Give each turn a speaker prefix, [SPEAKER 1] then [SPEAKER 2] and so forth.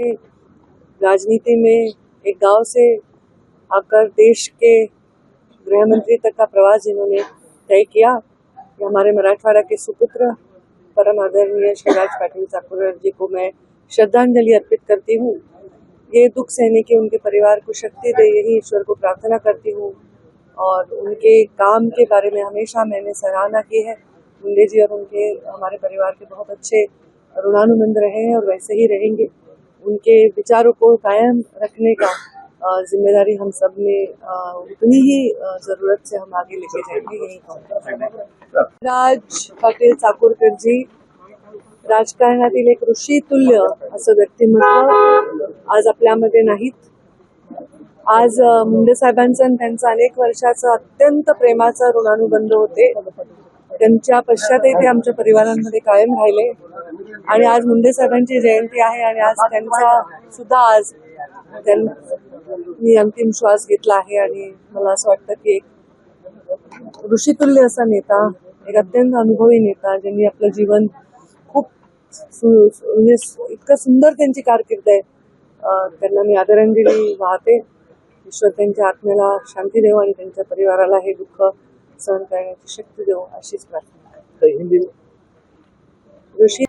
[SPEAKER 1] राजनीति में एक गाँव से आकर देश के गृह मंत्री तक का प्रवास जिन्होंने तय किया हमारे मराठवाड़ा के सुपुत्र परम आदरणीय शिवराज पाटिल ठाकुर जी को मैं श्रद्धांजलि अर्पित करती हूँ। ये दुख सहने की उनके परिवार को शक्ति दे, यही ईश्वर को प्रार्थना करती हूँ। और उनके काम के बारे में हमेशा मैंने सराहना की है। मुंडे जी और उनके, हमारे परिवार के बहुत अच्छे ऋणानुबंध रहे हैं और वैसे ही रहेंगे। उनके विचारों को कायम रखने का जिम्मेदारी हम सब ने उतनी ही जरूरत से हम आगे लेके जाएंगे यही राज पाटील चाकूरकर जी राजकारणातील एक ऋषी तुल्य असं व्यक्तिमत्व आज आपल्यामध्ये नाहीत. आज मुंडे साहेबांचं आणि त्यांचं अनेक वर्षाचं अत्यंत प्रेमाचा ऋणानुबंध होते. त्यांच्या पश्चातही ते आमच्या परिवारांमध्ये कायम राहिले. आणि आज मुंडे साहेबांची जयंती आहे आणि आज त्यांचा सुद्धा आज मी अंतिम श्वास घेतला आहे आणि मला असं वाटतं की एक ऋषितुल्य असा नेता एक अत्यंत अनुभवी नेता ज्यांनी आपलं जीवन खूप म्हणजे इतकं सुंदर त्यांची कारकीर्द आहे. त्यांना मी आदरांजली वाहते. ईश्वर त्यांच्या आत्म्याला शांती देव आणि त्यांच्या परिवाराला हे दुःख सहन करण्याची शक्ती देव अशीच प्रार्थना ऋषी